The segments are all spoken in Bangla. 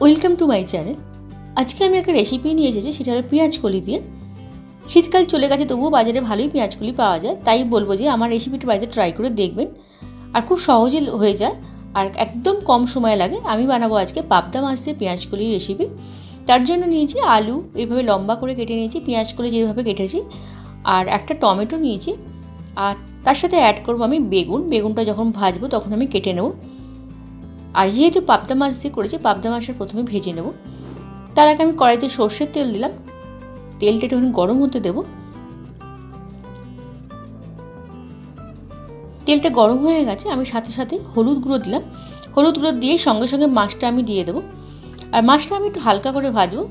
Welcome to my channel. আজকে আমি একটা রেসিপি নিয়ে এসেছি, সেটা হলো পেঁয়াজ কলি দিয়ে। শীতকাল চলে গেছে, তবুও বাজারে ভালোই পেঁয়াজ কলি পাওয়া যায়। তাই বলব যে আমার রেসিপিটা বাড়িতে ট্রাই করে দেখবেন। আর খুব সহজে হয়ে যায়, আর একদম কম সময় লাগে। আমি বানাবো আজকে পাবদা মাছ দিয়ে পেঁয়াজ কলির রেসিপি তার জন্য নিয়েছি আলু এইভাবে লম্বা করে কেটে নিয়েছি, পেঁয়াজ কলি যেভাবে কেটেছি। আর একটা টমেটো নিয়েছি। আর তার সাথে অ্যাড করব আমি বেগুন। বেগুনটা যখন ভাজবো, তখন আমি কেটে নেব। আর যেহেতু পাবদা মাছ দিয়ে করেছি, পাবদা মাছটা প্রথমে ভেজে নেব। তার আগে আমি কড়াইতে সর্ষের তেল দিলাম। তেলটা একটু গরম হতে দেব, তেলটা গরম হয়ে গেছে, আমি সাথে সাথে হলুদ গুঁড়ো দিলাম। হলুদ গুঁড়ো দিয়ে সঙ্গে সঙ্গে মাছটা আমি দিয়ে দেবো। আর মাছটা আমি একটু হালকা করে ভাজবো।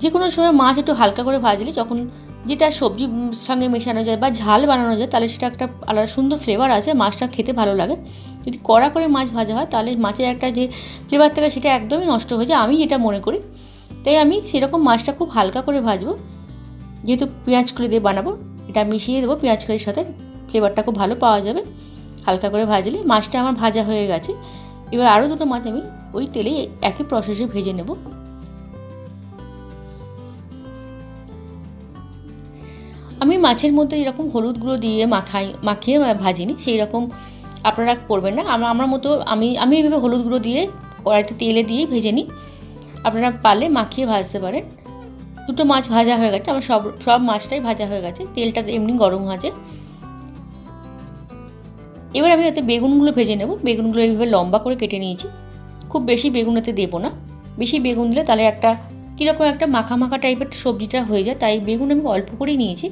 যে কোনো সময় মাছ একটু হালকা করে ভাজলে যখন যেটা সবজির সঙ্গে মেশানো যায় বা ঝাল বানানো যায়, তাহলে সেটা একটা আলাদা সুন্দর ফ্লেভার আছে, মাছটা খেতে ভালো লাগে। যদি কড়া করে মাছ ভাজা হয়, তাহলে মাছের একটা যে ফ্লেভার থাকে সেটা একদমই নষ্ট হয়ে যায়, আমি এটা মনে করি। তাই আমি সেরকম মাছটা খুব হালকা করে ভাজবো। যেহেতু পেঁয়াজ করে দিয়ে বানাবো, এটা মিশিয়ে দেবো পেঁয়াজ কলির সাথে ফ্লেভারটা খুব ভালো পাওয়া যাবে। হালকা করে ভাজলে মাছটা আমার ভাজা হয়ে গেছে। এবার আরও দুটো মাছ আমি ওই তেলেই একই প্রসেসে ভেজে নেব। আমি মাছের মধ্যে এরকম হলুদ গুঁড়ো দিয়ে মাখাই, মাখিয়ে ভাজিনি সেই রকম আপনারা করবেন না। আমার আমার মতো আমি আমি এইভাবে হলুদ গুঁড়ো দিয়ে কড়াইতে তেলে দিয়েই ভেজে নিই। আপনারা পালে মাখিয়ে ভাজতে পারেন। দুটো মাছ ভাজা হয়ে গেছে, আমার সব সব মাছটাই ভাজা হয়ে গেছে। তেলটা এমনি গরম আছে এবার আমি এতে বেগুনগুলো ভেজে নেব। বেগুনগুলো এইভাবে লম্বা করে কেটে নিয়েছি। খুব বেশি বেগুন এতে দেবো না। বেশি বেগুন দিলে তাহলে একটা কীরকম একটা মাখা মাখা টাইপের সবজিটা হয়ে যায়, তাই বেগুন আমি অল্প করেই নিয়েছি।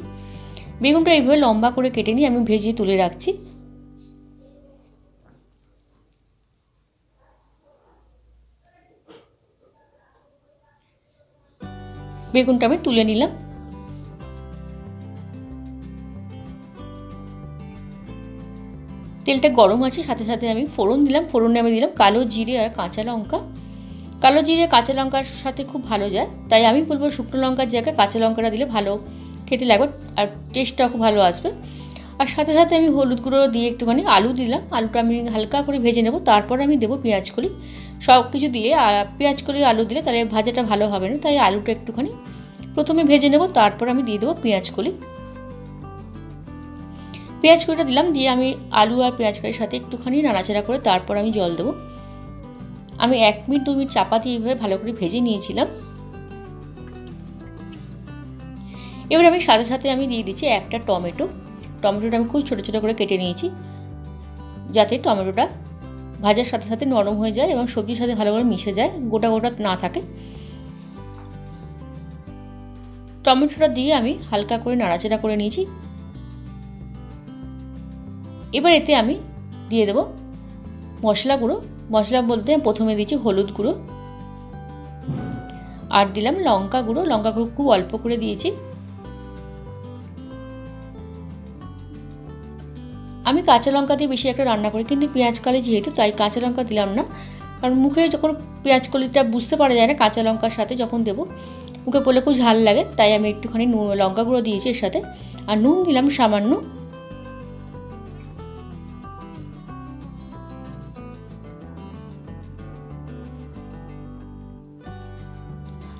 বেগুনটা এইভাবে লম্বা করে কেটে নিয়ে আমি ভেজে তুলে রাখছি। বেগুনটা আমি তুলে নিলাম। তেলটা গরম আছে, সাথে সাথে আমি ফোড়ন দিলাম, ফোড়নে আমি দিলাম কালো জিরে আর কাঁচা লঙ্কা। কালো জিরে, কাঁচা লঙ্কার সাথে খুব ভালো যায়। তাই আমি বলব শুকনো লঙ্কার জায়গায় কাঁচা লঙ্কাটা দিলে ভালো খেতে লাগবে আর টেস্টটাও খুব ভালো আসবে। আর সাথে সাথে আমি হলুদ গুঁড়ো দিয়ে একটুখানি আলু দিলাম। আলুটা আমি হালকা করে ভেজে নেব। তারপর আমি দেবো পেঁয়াজ কলি। সব কিছু দিয়ে পেঁয়াজ কলি আলু দিলে তাহলে ভাজাটা ভালো হবে না। তাই আলুটা একটুখানি প্রথমে ভেজে নেব। তারপর আমি দিয়ে দেবো পেঁয়াজ কলি। পেঁয়াজ কলিটা দিলাম। দিয়ে আমি আলু আর পেঁয়াজ কলির সাথে একটুখানি নাড়াচাড়া করে তারপর আমি জল দেবো। আমি এক মিনিট, দু মিনিট চাপা দিয়ে এইভাবে ভালো করে ভেজে নিয়েছিলাম। এবার আমি সাথে সাথে আমি দিয়ে দিচ্ছি একটা টমেটো। টমেটোটা আমি খুব ছোটো ছোটো করে কেটে নিয়েছি, যাতে টমেটোটা ভাজার সাথে সাথে নরম হয়ে যায় এবং সবজির সাথে ভালো করে মিশে যায়, গোটা গোটা না থাকে। টমেটোটা দিয়ে আমি হালকা করে নাড়াচাড়া করে নিয়েছি। এবার এতে আমি দিয়ে দেবো মশলা গুঁড়ো মশলা বলতে প্রথমে দিচ্ছি হলুদ গুঁড়ো। আর দিলাম লঙ্কা গুঁড়ো। লঙ্কা গুঁড়ো খুব অল্প করে দিয়েছি। আমি কাঁচা লঙ্কা দিয়ে বেশি একটা রান্না করি, কিন্তু পেঁয়াজ কালি যেহেতু, তাই কাঁচা লঙ্কা দিলাম না। কারণ মুখে যখন পেঁয়াজ কলিটা বুঝতে পারা যায় না, কাঁচা লঙ্কার সাথে যখন দেবো, মুখে পড়লে খুব ঝাল লাগে, তাই আমি একটুখানি লঙ্কা গুঁড়ো দিয়েছি এর সাথে। আর নুন দিলাম সামান্য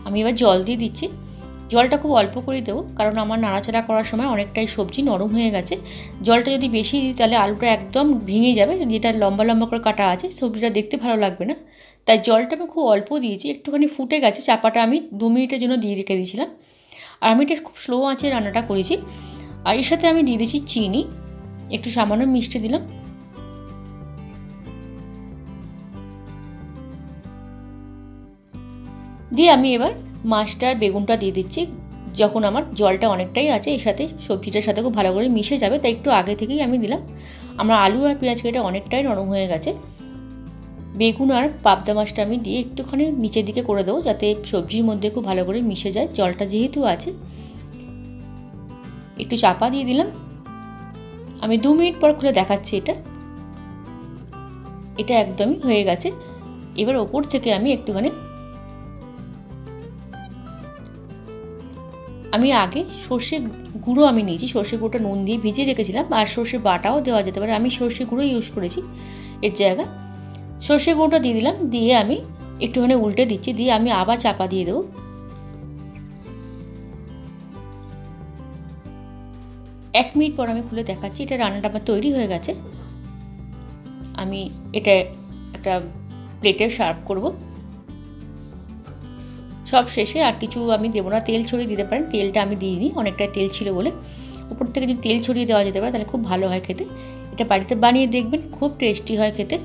আমি এবার জল দিয়ে দিচ্ছি। জলটা খুব অল্প করে দেবো, কারণ আমার নাড়াচাড়া করার সময় অনেকটাই সবজি নরম হয়ে গেছে। জলটা যদি বেশি দিই, তাহলে আলুটা একদম ভেঙে যাবে, যেটা লম্বা লম্বা করে কাটা আছে, সবজিটা দেখতে ভালো লাগবে না। তাই জলটা আমি খুব অল্প দিয়েছি, একটুখানি ফুটে গেছে, চাপাটা আমি দু মিনিটের জন্য দিয়ে রেখে দিয়েছিলাম। আর আমি এটা খুব স্লো আঁচে রান্নাটা করেছি। আর এর সাথে আমি দিয়ে দিয়েছি চিনি, একটু সামান্য মিষ্টি দিলাম। দিয়ে আমি এবার মাছটা, বেগুনটা দিয়ে দিচ্ছি। যখন আমার জলটা অনেকটাই আছে, এর সাথে সবজিটার সাথে খুব ভালো করে মিশে যাবে, তাই একটু আগে থেকেই আমি দিলাম। আমরা আলু আর পেঁয়াজ কেটে অনেকটাই নরম হয়ে গেছে। বেগুন আর পাবদা মাছটা আমি দিয়ে একটুখানি নিচের দিকে করে দেবো, যাতে সবজির মধ্যে খুব ভালো করে মিশে যায়। জলটা যেহেতু আছে, একটু চাপা দিয়ে দিলাম। আমি দু মিনিট পর খুলে দেখাচ্ছি এটা। এটা একদমই হয়ে গেছে। এবার ওপর থেকে আমি একটুখানি আমি আগে সর্ষে গুঁড়ো আমি নিয়েছি, সর্ষে গুঁড়োটা নুন দিয়ে ভিজিয়ে রেখেছিলাম, আর সর্ষে বাটাও দেওয়া যেতে পারে। আমি সর্ষে গুঁড়ো ইউজ করেছি এর জায়গায়। সর্ষে গুঁড়োটা দিয়ে দিলাম, দিয়ে আমি একটুখানি উল্টে দিচ্ছি, দিয়ে আমি আবার চাপা দিয়ে দেবো। এক মিনিট পর আমি খুলে দেখাচ্ছি, এটা রান্নাটা আমার তৈরি হয়ে গেছে। আমি এটা একটা প্লেটে সার্ভ করব। সব শেষে আর কিছু আমি দেবো না। তেল ছড়িয়ে দিতে পারেন, তেলটা আমি দিইনি, অনেকটাই তেল ছিল বলে। উপর থেকে যদি তেল ছড়িয়ে দেওয়া যেতে পারে, তাহলে খুব ভালো হয় খেতে। এটা বাড়িতে বানিয়ে দেখবেন, খুব টেস্টি হয় খেতে।